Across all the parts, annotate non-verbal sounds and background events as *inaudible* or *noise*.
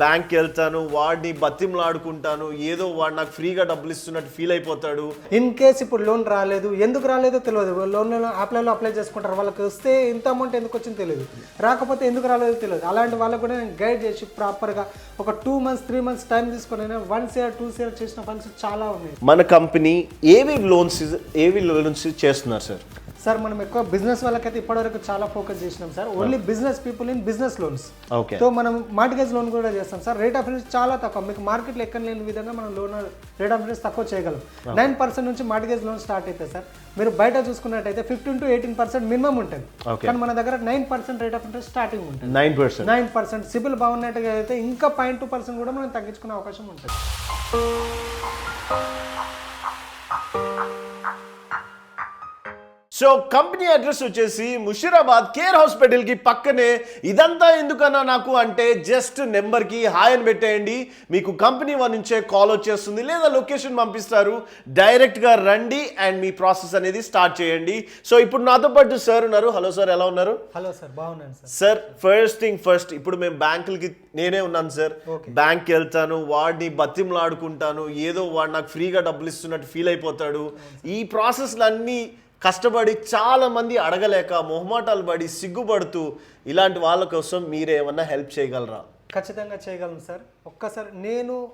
బ్యాంక్కి వెళ్తాను వాడిని బతిమలాడుకుంటాను ఏదో వాడు నాకు ఫ్రీగా డబ్బులు ఇస్తున్నట్టు ఫీల్ అయిపోతాడు. ఇన్ కేస్ ఇప్పుడు లోన్ రాలేదు ఎందుకు రాలేదో తెలియదు. లోన్ యాప్లలో అప్లై చేసుకుంటారు. వాళ్ళకి వస్తే ఇంత అమౌంట్ ఎందుకు వచ్చిందో తెలియదు. రాకపోతే ఎందుకు రాలేదో తెలియదు. అలాంటి వాళ్ళకు కూడా నేను గైడ్ చేసి ప్రాపర్గా ఒక two months three months time తీసుకొని వన్ ఇయర్ టూ ఇయర్ చేసిన ఫండ్స్ చాలా ఉన్నాయి. మన కంపెనీ ఏవి లోన్స్ ఏవి లోన్స్ చేస్తున్నారు సార్ సార్ మనం ఎక్కువ బిజినెస్ వాళ్ళకైతే ఇప్పటివరకు చాలా ఫోకస్ చేసినాం sir. Only business people in business loans okay so మనం మార్టిగేజ్ లోన్ కూడా చేస్తాం సార్. రేట్ ఆఫ్ ఇంట్రెస్ట్ చాలా తక్కువ. మీకు మార్కెట్లో ఎక్కడ లేని విధంగా మనం లోన్ రేట్ ఆఫ్ ఇంట్రెస్ట్ తక్కువ చేయగలం. నైన్ పర్సెంట్ నుంచి మార్టిగేజ్ లోన్ స్టార్ట్ అవుతాయి సార్. మీరు బయట చూసుకున్నట్టయితే fifteen to eighteen percent minimum ఉంటుంది. కానీ మన దగ్గర nine percent rate of interest starting ఉంటుంది. Nine percent nine percent CIBIL బాగున్నట్టుగా అయితే ఇంకా పాయింట్ టూ పర్సెంట్ కూడా మనం తగ్గించుకునే అవకాశం ఉంటుంది. సో కంపెనీ అడ్రస్ వచ్చేసి ముషిరాబాద్ కేర్ హాస్పిటల్కి పక్కనే ఇదంతా ఎందుకన్నా నాకు అంటే జస్ట్ నెంబర్కి హాయ్ అని పెట్టేయండి. మీకు కంపెనీ వాళ్ళ నుంచే కాల్ వచ్చేస్తుంది. లేదా లొకేషన్ పంపిస్తారు. డైరెక్ట్గా రండి అండ్ మీ ప్రాసెస్ అనేది స్టార్ట్ చేయండి. సో ఇప్పుడు నాతో పాటు సార్ ఉన్నారు. హలో సార్ ఎలా ఉన్నారు? హలో సార్ బాగున్నాను sir. Sir first thing first ఇప్పుడు మేము బ్యాంకులకి నేనే ఉన్నాను సార్. బ్యాంక్కి వెళ్తాను వాడిని బతిమలాడుకుంటాను ఏదో వాడు నాకు ఫ్రీగా డబ్బులు ఇస్తున్నట్టు ఫీల్ అయిపోతాడు. ఈ ప్రాసెస్లన్నీ కష్టపడి చాలామంది అడగలేక మొహమాటాలు పడి సిగ్గుపడుతూ ఇలాంటి వాళ్ళ కోసం మీరేమన్నా హెల్ప్ చేయగలరా? ఖచ్చితంగా చేయగలను సార్. ఒక్కసారి నేను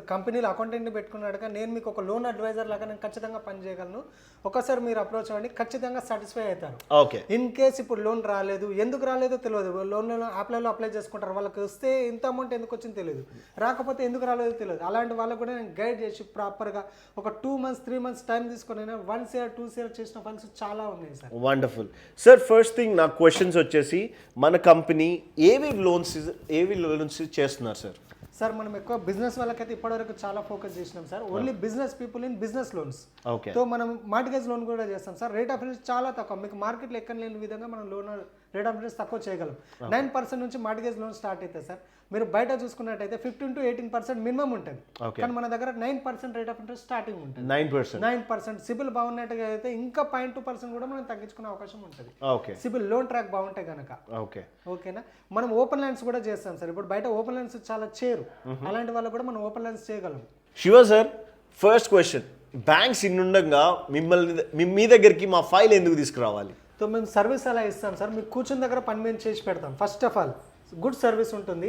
కంపెనీలో అకౌంటెంట్ని పెట్టుకున్నాడుగా నేను మీకు ఒక లోన్ అడ్వైజర్ లాగా నేను ఖచ్చితంగా పని చేయగలను. ఒకసారి మీరు అప్రోచ్ అవ్వండి ఖచ్చితంగా సాటిస్ఫై అవుతారు. ఓకే. ఇన్ కేస్ ఇప్పుడు లోన్ రాలేదు ఎందుకు రాలేదో తెలియదు. లోన్ యాప్లలో అప్లై చేసుకుంటారు. వాళ్ళకి వస్తే ఇంత అమౌంట్ ఎందుకు వచ్చిందో తెలియదు. రాకపోతే ఎందుకు రాలేదో తెలియదు. అలాంటి వాళ్ళకు కూడా నేను గైడ్ చేసి ప్రాపర్గా ఒక two months three months time తీసుకొని వన్ ఇయర్ టూ ఇయర్ చేసిన ఫండ్స్ చాలా ఉన్నాయి sir. Wonderful. Sir first thing నా క్వశ్చన్స్ వచ్చేసి మన కంపెనీ ఏవి లోన్స్ ఏవి లోన్స్ చేస్తున్నారు సార్? సార్ మనం ఎక్కువ బిజినెస్ వాళ్ళకైతే ఇప్పటివరకు చాలా ఫోకస్ చేసినాం sir. Only business people in business loans okay so మనం మార్టిగేజ్ లోన్ కూడా చేస్తాం సార్. రేట్ ఆఫ్ ఇంట్రెస్ట్ చాలా తక్కువ. మీకు మార్కెట్లో ఎక్కడ లేని విధంగా మనం లోన్ రేట్ ఆఫ్ ఇంట్రెస్ట్ తక్కువ చేయగలం. నైన్ పర్సెంట్ నుంచి మార్టిగేజ్ లోన్ స్టార్ట్ అవుతాయి సార్ మీరు బయట చూసుకున్నట్టయితే fifteen to eighteen percent minimum ఉంటుంది. కానీ మన దగ్గర nine percent rate of interest starting ఉంటుంది. Nine percent. Nine percent CIBIL బాగున్నట్టుగా అయితే ఇంకా పాయింట్ టూ పర్సెంట్ కూడా మనం తగ్గించుకునే అవకాశం ఉంటుంది. ఓకే. సిబిల్ లోన్ ట్రాక్ బాగుంటే కనుక ఓకే. ఓకేనా? మనం ఓపెన్ ల్యాండ్స్ కూడా చేస్తాం సార్. ఇప్పుడు బయట ఓపెన్ ల్యాండ్స్ చాలా చేరు. అలాంటి వాళ్ళు కూడా మనం ఓపెన్ ల్యాండ్స్ చేయగలం. Shiva sir first question banks ఇన్నుండగా మిమ్మల్ని మీ దగ్గరికి మా ఫైల్ ఎందుకు తీసుకురావాలి? సో మేము సర్వీస్ అలా ఇస్తాం సార్. మీకు కూర్చున్న దగ్గర పని మేము చేసి పెడతాం. First of all good service ఉంటుంది.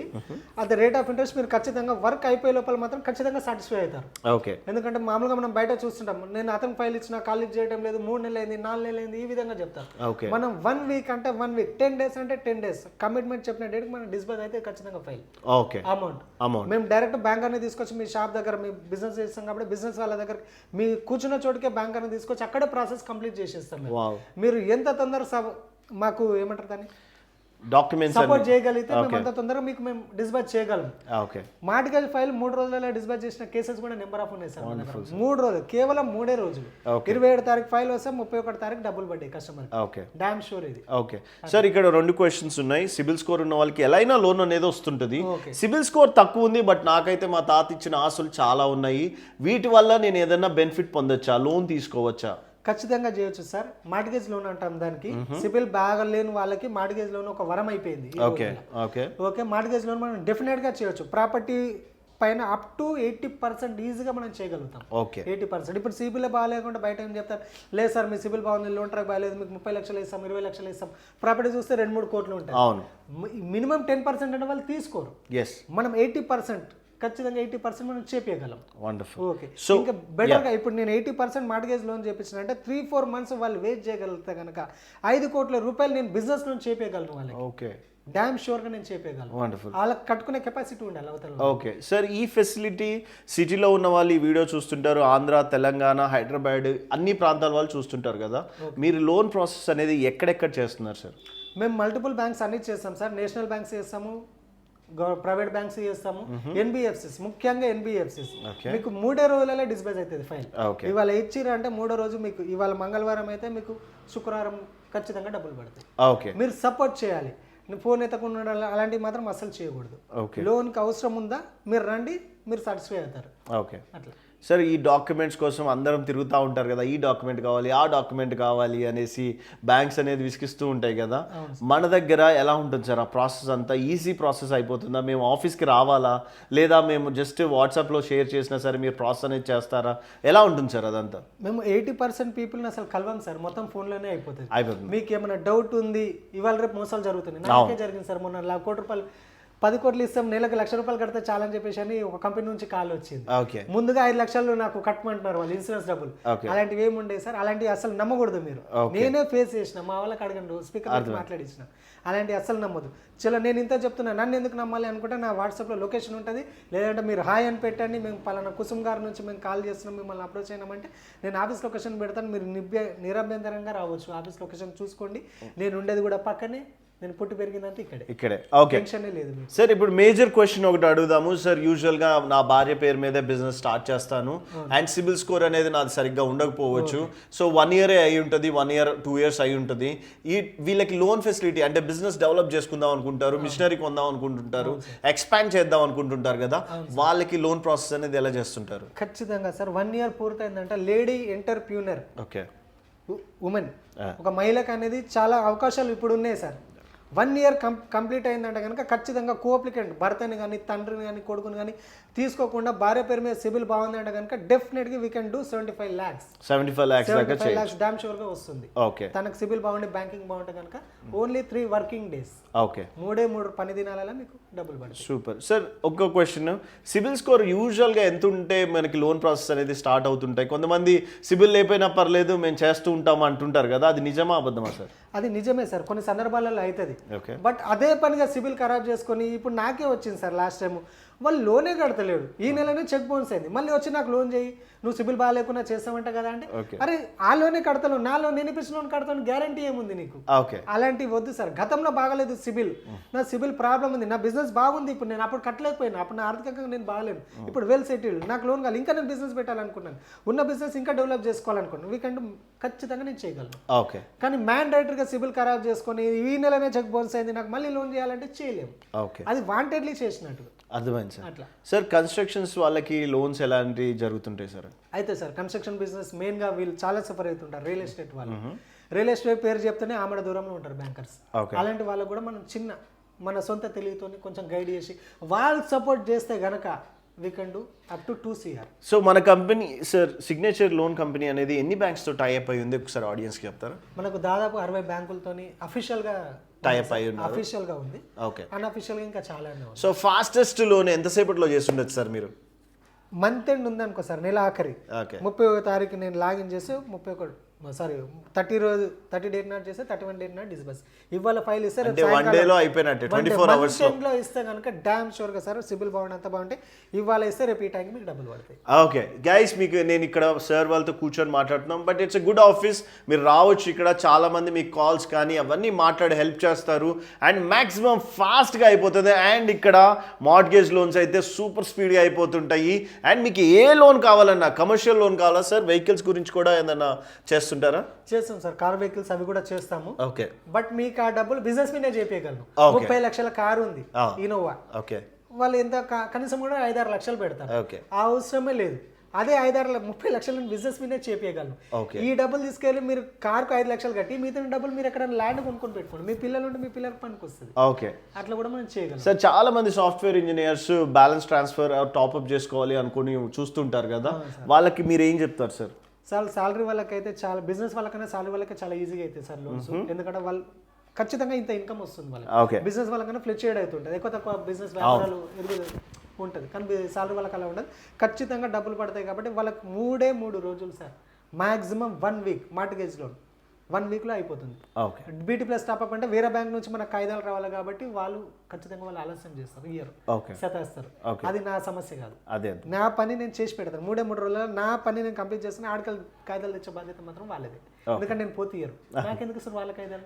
అది రేట్ ఆఫ్ ఇంట్రెస్ట్ మీరు ఖచ్చితంగా వర్క్ అయిపోయే లోపల మాత్రం ఖచ్చితంగా సాటిస్ఫై అవుతారు. ఓకే. ఎందుకంటే మామూలుగా మనం బయట చూస్తుంటాం నేను అతను ఫైల్ ఇచ్చిన కాలేజ్ చేయడం లేదు మూడు నెలలు అయింది నాలుగు నెలలు అయింది ఈ విధంగా చెప్తారు. ఓకే. మనం వన్ వీక్ అంటే వన్ వీక్ టెన్ డేస్ అంటే టెన్ డేస్ కమిట్మెంట్ చెప్పిన డేట్కి మనం డిస్బర్స్ అయితే ఖచ్చితంగా ఫైల్ ఓకే. అమౌంట్ అమౌంట్ మేము డైరెక్ట్ బ్యాంక్ అనేది తీసుకొచ్చి మీ షాప్ దగ్గర మీ బిజినెస్ చేస్తాం కాబట్టి బిజినెస్ వాళ్ళ దగ్గర మీ కూర్చున్న చోటుకే బ్యాంక్ అనేది తీసుకొచ్చి అక్కడే ప్రాసెస్ కంప్లీట్ చేసేస్తాం మీరు ఎంత తొందర మాకు ఏమంటారు దాన్ని? డాక్యుమెంట్స్ సపోర్ట్ చేయగలిగితే మేము అంత తొందరగా మీకు మేము డిస్పాచ్ చేయగలం. ఓకే. మార్టిగేజ్ ఫైల్ మూడు రోజులలో డిస్పాచ్ చేసిన కేసెస్ కూడా నెంబర్ ఆఫ్ ఉన్నాయి సార్. మూడు రోజులు కేవలం మూడే రోజులు. ఇరవై ఏడు తారీఖు ఫైల్ వస్తే ముప్పై ఒకటి తారీఖు డబ్బులు పడ్డాయి కస్టమర్ ఓకే. డామ్ షూర్ ఇది. ఓకే. సార్ ఇక్కడ రెండు క్వశ్చన్స్ ఉన్నాయి. సిబిల్ స్కోర్ ఉన్న వాళ్ళకి ఎలా అయినా లోన్ అనేది వస్తుంటుంది. సిబిల్ స్కోర్ తక్కువ ఉంది బట్ నాకైతే మా తాత ఇచ్చిన ఆశలు చాలా ఉన్నాయి. వీటి వల్ల నేను ఏదైనా బెనిఫిట్ పొందొచ్చా? లోన్ తీసుకోవచ్చా? ఖచ్చితంగా చేయొచ్చు సార్. మార్టిగేజ్ లోన్ అంటాం దానికి. సిబిల్ బాగా లేని వాళ్ళకి మార్టిగేజ్ లోన్ ఒక వరం అయిపోయింది. Okay. Okay. Okay mortgage loan మనం డెఫినెట్గా చేయొచ్చు. ప్రాపర్టీ పైన అప్ టు ఎయిటీ పర్సెంట్ ఈజీగా మనం చేయగలుగుతాం. ఓకే. ఎయిటీ పర్సెంట్ ఇప్పుడు సిబిల్ బాగాలేకుండా బయట ఏం చెప్తారు? లేదు సార్ మీ సిబిల్ బాగుంది లోన్ ట్రాక్ బాగాలేదు మీకు ముప్పై లక్షలు ఇస్తాం ఇరవై లక్షలు ఇస్తాం ప్రాపర్టీ చూస్తే రెండు మూడు కోట్లు ఉంటాయి. అవును. మినిమం టెన్ పర్సెంట్ అంటే వాళ్ళు తీసుకోరు. ఎస్ మనం ఎయిటీ పర్సెంట్ ఖచ్చితంగా ఎయిటీ పర్సెంట్ మనం చేపించగలం వండర్ఫుల్ ఓకే So, ఇంకా బెటర్గా ఇప్పుడు నేను ఎయిటీ పర్సెంట్ మార్టిగేజ్ లోన్ చేపించిన అంటే త్రీ ఫోర్ మంత్స్ వాళ్ళు వెయిట్ చేయగలిగితే కనుక ఐదు కోట్ల రూపాయలు నేను బిజినెస్ లోన్ చేపించగలను వాళ్ళకి. ఓకే డ్యామ్ షూర్గా నేను చేపించగలను వండర్ఫుల్ వాళ్ళకి కట్టుకునే కెపాసిటీ ఉండాలి అవతల ఓకే సార్ ఈ ఫెసిలిటీ సిటీలో ఉన్న వాళ్ళు ఈ వీడియో చూస్తుంటారు. ఆంధ్ర తెలంగాణ హైదరాబాద్ అన్ని ప్రాంతాల వాళ్ళు చూస్తుంటారు కదా. మీరు లోన్ ప్రాసెస్ అనేది ఎక్కడెక్కడ చేస్తున్నారు సార్ మేము మల్టిపుల్ బ్యాంక్స్ అన్ని చేస్తాం సార్ నేషనల్ బ్యాంక్స్ చేస్తాము. ప్రైవేట్ బ్యాంక్స్ చేస్తాము. ఎన్బిఎఫ్సిస్ ముఖ్యంగా ఎన్బిఎఫ్సిస్. మీకు మూడే రోజులలో డిస్పాచ్ అవుతుంది ఓకే. ఇవాళ ఇచ్చిర్రు అంటే మూడో రోజు మీకు ఇవాళ మంగళవారం అయితే మీకు శుక్రవారం ఖచ్చితంగా డబ్బులు పడతాయి. ఓకే. మీరు సపోర్ట్ చేయాలి. ఫోన్ ఎత్తకుండా అలాంటివి మాత్రం అస్సలు చేయకూడదు. లోన్కి అవసరం ఉందా మీరు రండి మీరు సాటిస్ఫై అవుతారు. ఓకే. అట్లా. సార్ ఈ డాక్యుమెంట్స్ కోసం అందరం తిరుగుతూ ఉంటారు కదా ఈ డాక్యుమెంట్ కావాలి ఆ డాక్యుమెంట్ కావాలి అనేసి బ్యాంక్స్ అనేది విసిగిస్తూ ఉంటాయి కదా. మన దగ్గర ఎలా ఉంటుంది సార్ ఆ ప్రాసెస్ అంతా? ఈజీ ప్రాసెస్ అయిపోతుందా? మేము ఆఫీస్కి రావాలా? లేదా మేము జస్ట్ వాట్సాప్లో షేర్ చేసినా సరే మీరు ప్రాసెస్ అనేది చేస్తారా? ఎలా ఉంటుంది సార్ అదంతా? మేము ఎయిటీ పర్సెంట్ పీపుల్ని అసలు కలవం సార్. మొత్తం ఫోన్లోనే అయిపోతుంది. అయిపోతుంది. మీకు ఏమైనా డౌట్ ఉంది? ఇవాళ రేపు మోసాలు జరుగుతున్నాయి. నాకే జరిగింది సార్. మొన్న కోటి రూపాయలు పది కోట్లు ఇస్తాం నెలకు లక్ష రూపాయలు కడితే చాలని చెప్పేసి అని ఒక కంపెనీ నుంచి కాల్ వచ్చింది. ముందుగా ఐదు లక్షలు నాకు కట్టమంటున్నారు వాళ్ళు ఇన్సూరెన్స్ డబ్బులు. అలాంటివి ఏమి ఉండేవి సార్? అలాంటివి అసలు నమ్మకూడదు మీరు. నేనే ఫేస్ చేసిన మా వాళ్ళకి అడగండి స్పీకర్ మాట్లాడించిన. అలాంటివి అసలు నమ్మదు చలో నేను ఇంత చెప్తున్నా నన్ను ఎందుకు నమ్మాలి అనుకుంటే నా వాట్సాప్లో లొకేషన్ ఉంటుంది. లేదంటే మీరు హాయ్ అని పెట్టండి మేము పలానా కుసుమ్ గారి నుంచి మేము కాల్ చేస్తున్నాం మిమ్మల్ని అప్రోచ్ అయినామంటే నేను ఆఫీస్ లొకేషన్ పెడతాను మీరు నిభ్య నిరభ్యంతరంగా రావచ్చు. ఆఫీస్ లొకేషన్ చూసుకోండి. నేను ఉండేది కూడా పక్కనే. నేను పుట్టి పెరిగిందంటే ఇక్కడే. ఇక్కడే. ఓకే టెన్షనే లేదు సార్ ఇప్పుడు మేజర్ క్వశ్చన్ ఒకటి అడుగుదాము. సార్ యూజువల్గా నా భార్య పేరు మీద బిజినెస్ స్టార్ట్ చేస్తాను. అండ్ సిబిల్ స్కోర్ అనేది నాది సరిగ్గా ఉండకపోవచ్చు. సో వన్ ఇయర్ అయి ఉంటుంది వన్ ఇయర్ టూ ఇయర్స్ అయి ఉంటుంది. ఈ వీళ్ళకి లోన్ ఫెసిలిటీ అంటే బిజినెస్ డెవలప్ చేసుకుందాం అనుకుంటారు మిషనరీ కొందాం అనుకుంటుంటారు ఎక్స్పాండ్ చేద్దాం అనుకుంటుంటారు కదా. వాళ్ళకి లోన్ ప్రాసెస్ అనేది ఎలా చేస్తుంటారు? ఖచ్చితంగా సార్ వన్ ఇయర్ పూర్తయిందంటే. లేడీ ఎంటర్ప్యూనర్ ఓకే ఉమెన్ ఒక మహిళకు అనేది చాలా అవకాశాలు ఇప్పుడు ఉన్నాయి sir one year com complete అయిందంటే కనుక ఖచ్చితంగా కోప్లికేట్ భర్తని కానీ తండ్రిని కానీ కొడుకుని కానీ తీసుకోకుండా భార్య పేరు మీద సిబిల్ బాగుందంటే కనుక డెఫినెట్గా we can do seventy five lakhs seventy five lakhs seventy five lakhs damn షూర్గా వస్తుంది. ఓకే తనకు సిబిల్ బాగుండి బ్యాంకింగ్ బాగుంటే కనుక only three working days okay మూడే మూడు పని దినాలలో మీకు డబ్బులు పడుతుంది. సూపర్ సార్ ఒక్క క్వశ్చన్ సిబిల్ స్కోర్ యూజువల్గా ఎంత ఉంటే మనకి లోన్ ప్రాసెస్ అనేది స్టార్ట్ అవుతుంటాయి. కొంతమంది సిబిల్ లేకపోయినా పర్లేదు మేము చేస్తూ ఉంటాం అంటుంటారు కదా అది నిజమా అబద్ధమా సార్ అది నిజమే సార్ కొన్ని సందర్భాలలో అవుతుంది. బట్ అదే పనిగా సిబిల్ ఖరాబ్ చేసుకొని ఇప్పుడు నాకే వచ్చింది సార్ లాస్ట్ టైం వాళ్ళు లోనే కడతలేడు. ఈ నెలనే చెక్ బౌన్స్ అయింది. మళ్ళీ వచ్చి నాకు లోన్ చేయి నువ్వు సిబిల్ బాగాలేకుండా చేస్తామంట కదా అంటే. అరే ఆ లోనే కడతలు నా లోన్ నేను ఇప్పించిన లోన్ కడతాను గ్యారంటీ ఏముంది నీకు? ఓకే. అలాంటివి వద్దు సార్. గతంలో బాగలేదు సిబిల్. నా సిబిల్ ప్రాబ్లం ఉంది. నా బిజినెస్ బాగుంది. ఇప్పుడు నేను అప్పుడు కట్టలేకపోయినా. అప్పుడు నా ఆర్థికంగా నేను బాగలేను. ఇప్పుడు వెల్ సెటిల్డ్. నాకు లోన్ కావాలి. ఇంకా నేను బిజినెస్ పెట్టాలనుకున్నాను. ఉన్న బిజినెస్ ఇంకా డెవలప్ చేసుకోవాలనుకున్నాను. వీకెండ్ ఖచ్చితంగా నేను చేయగలను. ఓకే. కానీ మ్యాండేటరీగా సిబిల్ ఖరాబ్ చేసుకొని ఈ నెలనే చెక్ బౌన్స్ అయింది. నాకు మళ్ళీ లోన్ చేయాలంటే చేయలేము. ఓకే. అది వాంటెడ్లీ చేసినట్టు అర్థమైంది. సార్ అట్లా. సార్. కన్స్ట్రక్షన్స్ వాళ్ళకి లోన్స్ ఎలాంటివి జరుగుతుంటాయి సార్? అయితే సార్ కన్స్ట్రక్షన్ బిజినెస్ మెయిన్గా వీళ్ళు చాలా సఫర్ అవుతుంటారు రియల్ ఎస్టేట్ వాళ్ళు. రియల్ ఎస్టేట్ పేరు చెప్తేనే ఆమెడ దూరంలో ఉంటారు బ్యాంకర్స్. అలాంటి వాళ్ళకు కూడా మనం చిన్న మన సొంత తెలివితోని కొంచెం గైడ్ చేసి వాళ్ళు సపోర్ట్ చేస్తే గనక we can do up to two CR so మన company sir signature loan company అనేది ఎన్ని బ్యాంక్స్తో టైఅప్ అయి ఉంది ఒకసారి ఆడియన్స్కి చెప్తారా? మనకు దాదాపు అరవై బ్యాంకులతోని అఫీషియల్గా టైఅప్ అయి ఉన్నారు. అఫీషియల్గా ఉంది. ఓకే అన్అఫీషియల్గా ఇంకా ఉంది. సో ఫాస్టెస్ట్ లోన్ ఎంతసేపట్లో చేస్తుండొచ్చు సార్ మీరు? మంత్ ఎండ్ ఉంది అనుకో సార్ నెల ఆఖరి. ముప్పై ఒక తారీఖు నేను లాగిన్ చేసి ముప్పై ఒకటి సారీ థర్టీ రోజు థర్టీ డేట్ నాట్ చేస్తే thirty one date not disburse ఇవాళ ఫైల్ ఇస్తే వన్ డేలో అయిపోయినట్టే ట్వంటీ ఫోర్ అవర్స్లో. ఇస్తే కనుక డామ్ షూర్గా సార్ సిబిల్ బాగుంది అంత బాగుంటే ఇవాళ ఇస్తే రేపు ఈ టైంకి మీకు డబ్బులు పడతాయి. ఓకే గైస్ మీకు నేను ఇక్కడ సార్ వాళ్ళతో కూర్చొని మాట్లాడుతున్నాం but it's a good office మీరు రావచ్చు ఇక్కడ చాలా మంది మీకు కాల్స్ కానీ అవన్నీ మాట్లాడి హెల్ప్ చేస్తారు. అండ్ మాక్సిమం ఫాస్ట్గా అయిపోతుంది. అండ్ ఇక్కడ మార్ట్గేజ్ లోన్స్ అయితే సూపర్ స్పీడ్గా అయిపోతుంటాయి. అండ్ మీకు ఏ లోన్ కావాలన్నా కమర్షియల్ లోన్ కావాలా సార్ వెహికల్స్ గురించి కూడా ఏదన్నా చేస్తుంటారా? చేస్తాం సార్. కార్ వెహికల్స్ అవి కూడా చేస్తాము. ఓకే. బట్ మీకు ఆ డబ్బులు బిజినెస్ మీదే చేయగలను. ముప్పై లక్షల కారు ఉంది. Innova okay. వాళ్ళు ఎంత కనీసం కూడా ఐదారు లక్షలు పెడతారు. ఆ అవసరమే లేదు. అదే ఐదారు ముప్పై లక్షలను బిజినెస్ మీదే చేపించగలను. ఈ డబ్బులు తీసుకెళ్ళి మీరు కార్కు ఐదు లక్షలు కట్టి మిగతా డబ్బులు మీరు ఎక్కడ ల్యాండ్ కొనుక్కొని పెట్టుకోండి. మీ పిల్లలు ఉంటే మీ పిల్లలకు పనికి వస్తుంది ఓకే. అట్లా కూడా మనం చేయగలం. సార్ చాలా మంది software engineers balance transfer top up చేసుకోవాలి అనుకుని చూస్తుంటారు కదా. వాళ్ళకి మీరు ఏం చెప్తారు సార్? సార్ సాలరీ వాళ్ళకైతే చాలా బిజినెస్ వాళ్ళకైనా సాలరీ వాళ్ళకి చాలా ఈజీగా అవుతాయి సార్ లోన్స్. ఎందుకంటే వాళ్ళు ఖచ్చితంగా ఇంత ఇన్కమ్ వస్తుంది వాళ్ళకి. బిజినెస్ వాళ్ళకన్నా ఫ్లెక్చుయేట్ అవుతుంటుంది. ఎక్కువ తక్కువ బిజినెస్ వ్యాపారాలు ఉంటుంది? కానీ సాలరీ వాళ్ళకి అలా ఉండదు. ఖచ్చితంగా డబ్బులు పడతాయి కాబట్టి వాళ్ళకి మూడే మూడు రోజులు sir. Maximum one week mortgage loan. One వీక్లో అయిపోతుంది. బీటీ ప్లస్ టాప్అప్ అంటే వేరే బ్యాంక్ నుంచి మనకు కాయిదాలు రావాలి కాబట్టి వాళ్ళు ఖచ్చితంగా వాళ్ళు ఆలస్యం చేస్తారు ఇయర్ Okay. అది నా సమస్య కాదు. అదే నా పని నేను చేసి పెడతాను. మూడే మూడు రోజుల్లో నా పని నేను కంప్లీట్ చేస్తాను ఆడకల్ కాయిదాలు తెచ్చే బాధ్యత మాత్రం వాళ్ళదే. ఎందుకంటే నేను పోతే ఇయ్యరు. *laughs* నాకెందుకు సార్ వాళ్ళ కాయిదాలు.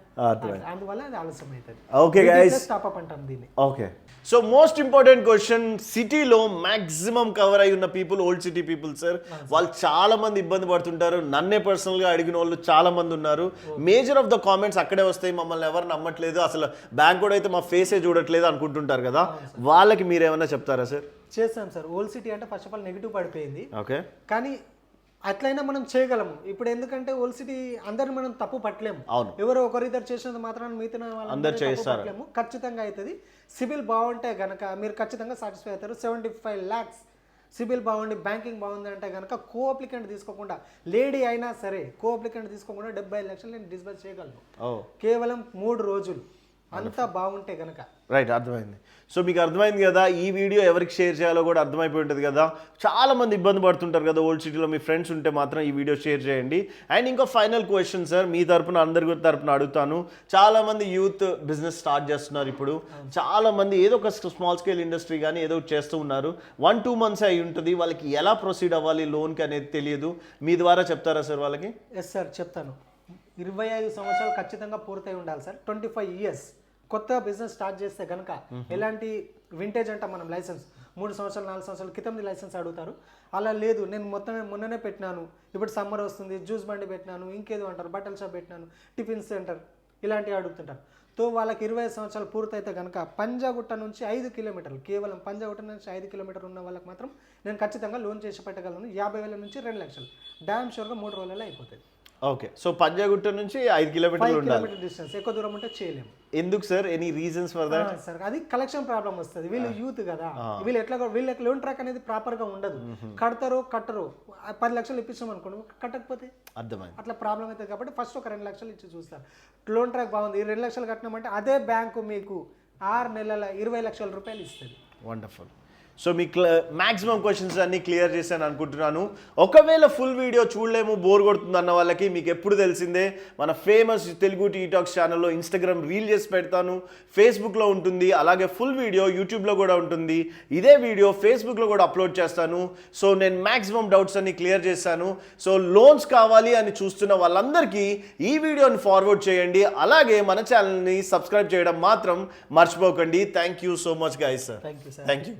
అందువల్ల అది ఆలస్యం అవుతుంది ఓకే గైస్ టాప్అప్ అంటాం దీన్ని. Okay. So most important question సిటీలో మాక్సిమం కవర్ అయి ఉన్న people old city people sir వాళ్ళు చాలా మంది ఇబ్బంది పడుతుంటారు. నన్నే పర్సనల్గా అడిగిన వాళ్ళు చాలా మంది ఉన్నారు మేజర్ ఆఫ్ ద కామెంట్స్ అక్కడే వస్తాయి. మమ్మల్ని ఎవరు నమ్మట్లేదు. అసలు బ్యాంక్ కూడా అయితే మా ఫేసే చూడట్లేదు. ఇవ్వట్లేదు అనుకుంటుంటారు కదా. వాళ్ళకి మీరు ఏమైనా చెప్తారా సార్? చేస్తాం సార్. ఓల్డ్ సిటీ అంటే ఫస్ట్ ఆఫ్ ఆల్ నెగిటివ్ పడిపోయింది. ఓకే. కానీ అట్లయినా మనం చేయగలము. ఇప్పుడు ఎందుకంటే ఓల్డ్ సిటీ అందరిని మనం తప్పు పట్టలేము. అవును. ఎవరో ఒకరిద్దరు చేసినంత మాత్రాన మిగతా అందరు. పట్టలేము. ఖచ్చితంగా అవుతుంది సిబిల్ బాగుంటే గనక మీరు ఖచ్చితంగా సాటిస్ఫై అవుతారు. సెవెంటీ ఫైవ్ ల్యాక్స్ సిబిల్ బాగుండి బ్యాంకింగ్ బాగుంది అంటే కనుక కో అప్లికెంట్ తీసుకోకుండా లేడీ అయినా సరే కో అప్లికెంట్ తీసుకోకుండా డెబ్బై లక్షలు నేను డిస్బర్స్ చేయగలను. కేవలం మూడు రోజులు. అంతా బాగుంటే గనక. రైట్ అర్థమైంది. సో మీకు అర్థమైంది కదా ఈ వీడియో ఎవరికి షేర్ చేయాలో కూడా అర్థమైపోయి ఉంటుంది కదా. చాలా మంది ఇబ్బంది పడుతుంటారు కదా ఓల్డ్ సిటీలో మీ ఫ్రెండ్స్ ఉంటే మాత్రం ఈ వీడియో షేర్ చేయండి. అండ్ ఇంకో ఫైనల్ క్వశ్చన్ సార్ మీ తరపున అందరి తరపున అడుగుతాను. చాలా మంది యూత్ బిజినెస్ స్టార్ట్ చేస్తున్నారు ఇప్పుడు. చాలా మంది ఏదో ఒక స్మాల్ స్కేల్ ఇండస్ట్రీ కానీ ఏదో చేస్తూ ఉన్నారు. వన్ టూ మంత్స్ అయి ఉంటుంది వాళ్ళకి ఎలా ప్రొసీడ్ అవ్వాలి లోన్కి అనేది తెలియదు. మీ ద్వారా చెప్తారా సార్ వాళ్ళకి? ఎస్ సార్ చెప్తాను. ఇరవై ఐదు సంవత్సరాలు ఖచ్చితంగా పూర్తయి ఉండాలి సార్. Twenty five years. కొత్త బిజినెస్ స్టార్ట్ చేస్తే కనుక ఎలాంటి వింటేజ్ అంటాం మనం లైసెన్స్. మూడు సంవత్సరాలు నాలుగు సంవత్సరాల క్రితం లైసెన్స్ అడుగుతారు. అలా లేదు నేను మొత్తం మొన్ననే పెట్టినాను. ఇప్పుడు సమ్మర్ వస్తుంది జ్యూస్ బండి పెట్టినాను ఇంకేదో అంటారు బట్టల షాప్ పెట్టినాను టిఫిన్ సెంటర్ ఇలాంటివి అడుగుతుంటారు. తో వాళ్ళకి ఇరవై ఐదు సంవత్సరాలు పూర్తయితే కనుక పంజాగుట్ట నుంచి ఐదు కిలోమీటర్లు కేవలం పంజాగుట్ట నుంచి ఐదు కిలోమీటర్లు ఉన్న వాళ్ళకి మాత్రం నేను ఖచ్చితంగా లోన్ చేసి పెట్టగలను యాభై వేల నుంచి రెండు లక్షలు. డ్యామ్ షూర్గా మూడు రోజులలో అయిపోతుంది ఓకే. సో పంజాగుట్ట నుంచి ఐదు కిలోమీటర్లు ఉండాలి. డిస్టెన్స్. ఎక్కువ దూరం ఉంటే చేయలేము. ఎందుకు sir? Any reasons for that? Sir అది కలెక్షన్ ప్రాబ్లం వస్తుంది. వీళ్ళు యూత్ కదా. వీళ్ళు ఎట్లా వీళ్ళకి లోన్ ట్రాక్ అనేది ప్రాపర్గా ఉండదు. కడతారు కట్టరు. పది లక్షలు ఇప్పిస్తాం అనుకోండి కట్టకపోతే అర్థమైంది. అట్లా ప్రాబ్లం అవుతుంది కాబట్టి ఫస్ట్ ఒక రెండు లక్షలు ఇచ్చి చూస్తారు. లోన్ ట్రాక్ బాగుంది. ఈ రెండు లక్షలు కట్టినామంటే అదే బ్యాంకు మీకు ఆరు నెలల ఇరవై లక్షల రూపాయలు ఇస్తుంది. వండర్ఫుల్. సో మీ క్ల మ్యాక్సిమం క్వశ్చన్స్ అన్ని క్లియర్ చేశాను అనుకుంటున్నాను. ఒకవేళ ఫుల్ వీడియో చూడలేము బోర్ కొడుతుంది అన్న వాళ్ళకి మీకు ఎప్పుడు తెలిసిందే మన ఫేమస్ తెలుగు టీటాక్స్ ఛానల్లో ఇన్స్టాగ్రామ్ రీల్ చేసి పెడతాను. ఫేస్బుక్లో ఉంటుంది అలాగే ఫుల్ వీడియో యూట్యూబ్లో కూడా ఉంటుంది. ఇదే వీడియో ఫేస్బుక్లో కూడా అప్లోడ్ చేస్తాను. సో నేను మ్యాక్సిమం డౌట్స్ అన్ని క్లియర్ చేశాను. సో లోన్స్ కావాలి అని చూస్తున్న వాళ్ళందరికీ ఈ వీడియోని ఫార్వర్డ్ చేయండి. అలాగే మన ఛానల్ని సబ్స్క్రైబ్ చేయడం మాత్రం మర్చిపోకండి. Thank you so much guys sir thank you sir thank you